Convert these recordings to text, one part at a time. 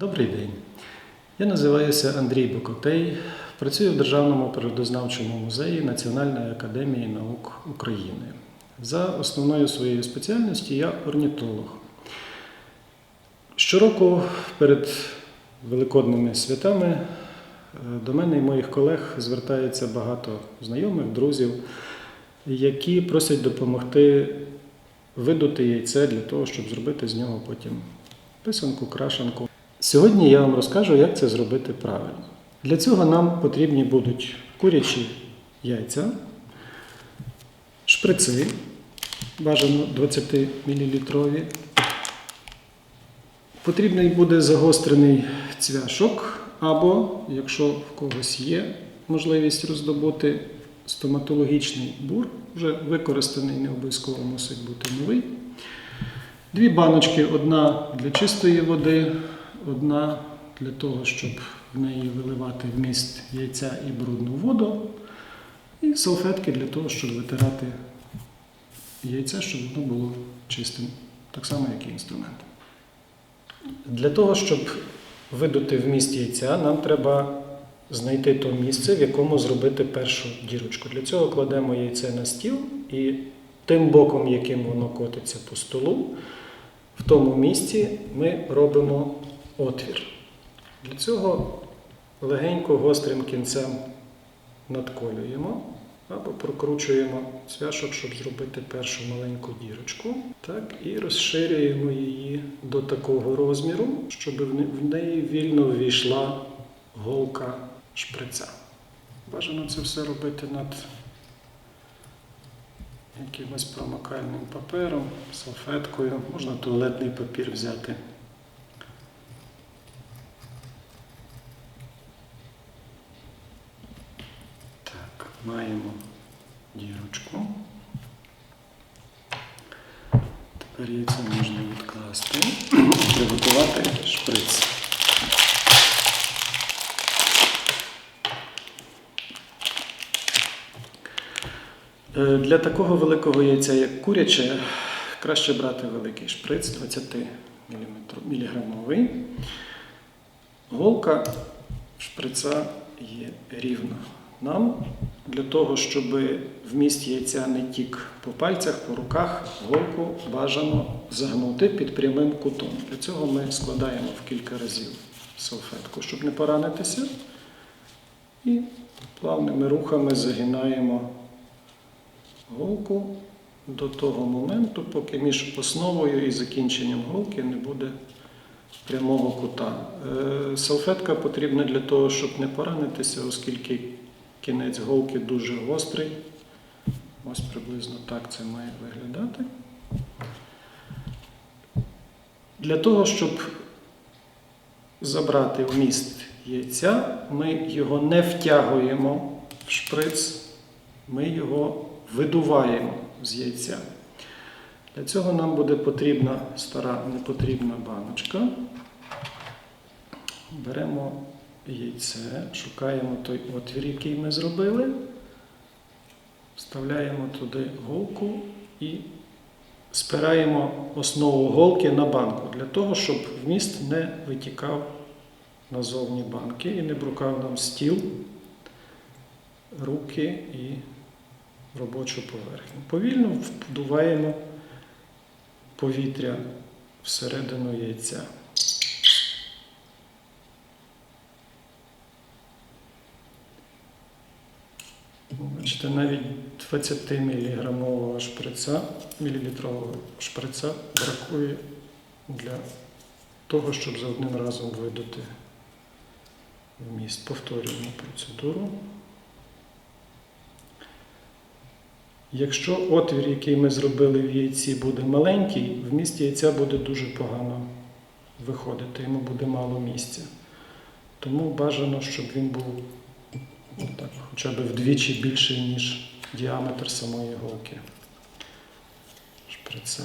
Добрий день. Я називаюся Андрій Бокотей, працюю в Державному природознавчому музеї Національної академії наук України. За основною своєю спеціальністю я орнітолог. Щороку перед великодними святами е, до мене і моїх колег звертається багато знайомих, друзів, які просять допомогти видути яйце для того, щоб зробити з нього потім писанку, крашенку. Сьогодні я вам розкажу, як це зробити правильно. Для цього нам потрібні будуть курячі яйця, шприци, бажано 20 мл. Потрібний буде загострений цвяшок, або, якщо в когось є можливість роздобути стоматологічний бур, вже використаний, не обов'язково мусить бути новий. Дві баночки: одна для чистої води, одна для того, щоб в неї виливати вміст яйця і брудну воду, і салфетки для того, щоб витирати яйце, щоб воно було чистим, так само, як і інструмент. Для того, щоб видути вміст яйця, нам треба знайти то місце, в якому зробити першу дірочку. Для цього кладемо яйце на стіл і тим боком, яким воно котиться по столу, в тому місці ми робимо отвір. Для цього легенько гострим кінцем надколюємо або прокручуємо цвяшок, щоб зробити першу маленьку дірочку. Так, і розширюємо її до такого розміру, щоб в неї вільно ввійшла голка шприця. Бажано це все робити над якимось промокальним папером, салфеткою. Можна туалетний папір взяти. Так, маємо дірочку. Тепер яйце можна відкласти і приготувати шприц. Е, Для такого великого яйця, як куряче, краще брати великий шприц 20 міліграмовий. Голка шприца є рівна. Нам для того, щоб вміст яйця не тік по пальцях, по руках, голку бажано загнути під прямим кутом. Для цього ми складаємо в кілька разів салфетку, щоб не поранитися. І плавними рухами загинаємо голку до того моменту, поки між основою і закінченням голки не буде прямого кута. Е, Салфетка потрібна для того, щоб не поранитися, оскільки кінець голки дуже гострий. Ось приблизно так це має виглядати. Для того, щоб забрати вміст яйця, ми його не втягуємо в шприц, ми його видуваємо з яйця. Для цього нам буде потрібна стара непотрібна баночка. Беремо яйце, шукаємо той отвір, який ми зробили, вставляємо туди голку і спираємо основу голки на банку для того, щоб вміст не витікав назовні банки і не брукав нам стіл, руки і робочу поверхню. Повільно вдуваємо повітря всередину яйця. Бачите, навіть 20 міліграмового шприца, мілілітрового шприца бракує для того, щоб за одним разом видати вміст. Повторюємо процедуру. Якщо отвір, який ми зробили в яйці, буде маленький, вміст яйця буде дуже погано виходити, йому буде мало місця. Тому бажано, щоб він був так, хоча б вдвічі більший, ніж діаметр самої голки шприца.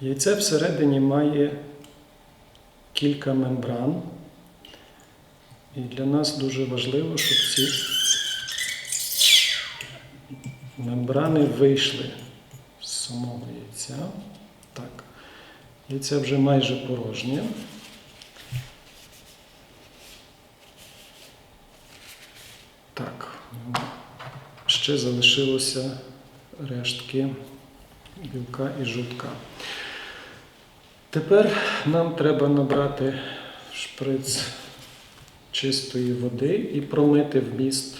Яйце всередині має кілька мембран. І для нас дуже важливо, щоб ці мембрани вийшли з самого яйця. Так. Яйце вже майже порожнє. Так, ще залишилося рештки білка і жовтка. Тепер нам треба набрати шприц чистої води і промити вміст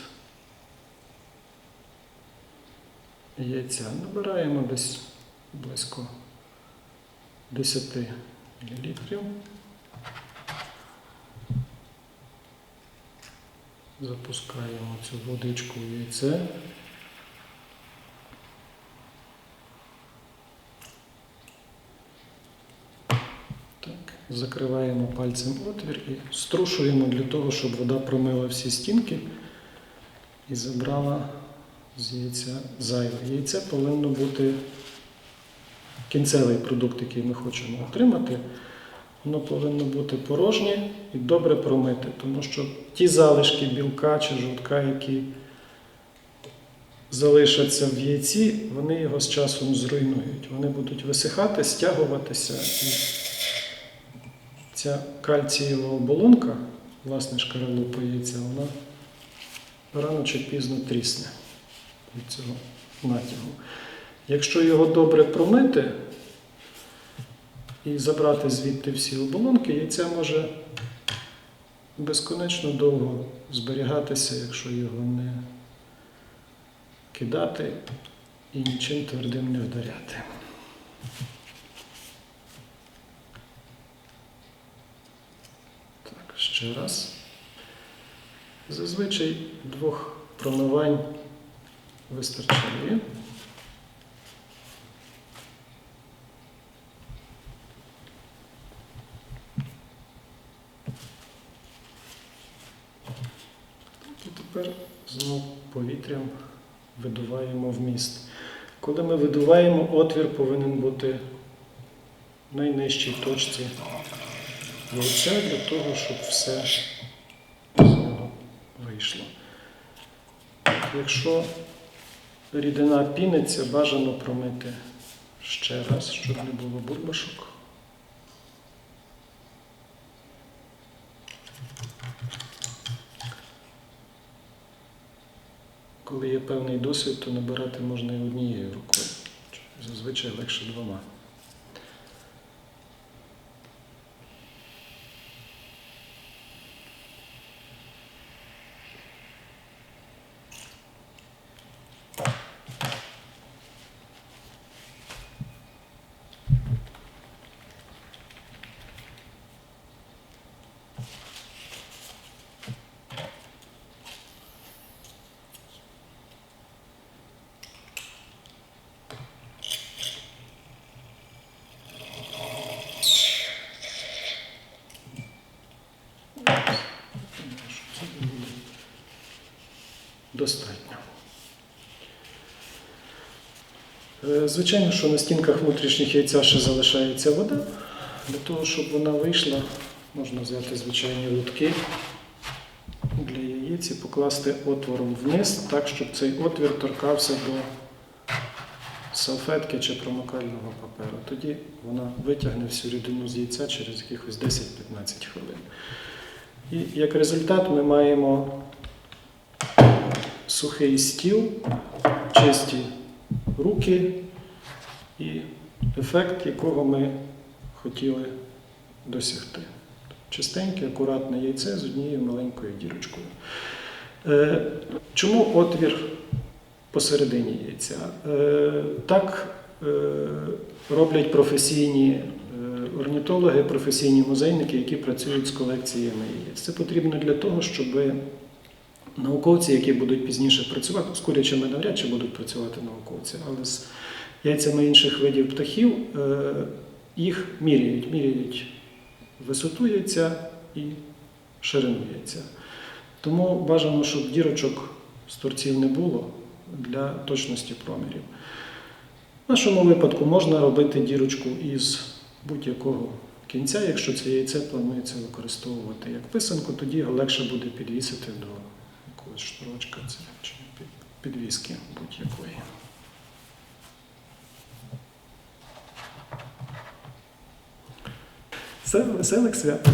яйця. Набираємо десь близько 10 мл. Запускаємо цю водичку в яйце. Так, закриваємо пальцем отвір і струшуємо для того, щоб вода промила всі стінки і забрала з яйця зайве. Яйце повинно бути кінцевий продукт, який ми хочемо отримати. Воно повинно бути порожнє і добре промите, тому що ті залишки білка чи жовтка, які залишаться в яйці, вони його з часом зруйнують. Вони будуть висихати, стягуватися. І ця кальцієва оболонка, власне шкаралупа яйця, вона рано чи пізно трісне від цього натягу. Якщо його добре промити і забрати звідти всі оболонки, яйця може безконечно довго зберігатися, якщо його не кидати і нічим твердим не вдаряти. Так, ще раз. Зазвичай двох промивань вистачає. І тепер знову повітрям видуваємо вміст. Коли ми видуваємо, отвір повинен бути в найнижчій точці яйця для того, щоб все вийшло. Якщо рідина піниться, бажано промити ще раз, щоб не було бурбашок. Коли є певний досвід, то набирати можна і однією рукою. Зазвичай легше двома. Це буде Достатньо. Е, Звичайно, що на стінках внутрішніх яйця ще залишається вода. Для того, щоб вона вийшла, можна взяти звичайні лотки для яєць і покласти отвором вниз, так, щоб цей отвір торкався до салфетки чи промокального паперу. Тоді вона витягне всю рідину з яйця через якихось 10-15 хвилин. І як результат ми маємо сухий стіл, чисті руки і ефект, якого ми хотіли досягти. Чистеньке, акуратне яйце з однією маленькою дірочкою. Е, Чому отвір посередині яйця? Е, Так е, роблять професійні орнітологи, професійні музейники, які працюють з колекціями яєць. Це потрібно для того, щоб науковці, які будуть пізніше працювати, з курячими навряд чи будуть працювати науковці, але з яйцями інших видів птахів е, їх міряють, міряють висоту яйця і ширину яйця. Тому бажано, щоб дірочок з торців не було для точності промірів. В нашому випадку можна робити дірочку із будь-якого кінця, якщо це яйце планується використовувати як писанку, тоді його легше буде підвісити до шнурочка це, чи підвіски будь-якої. Це веселих свят.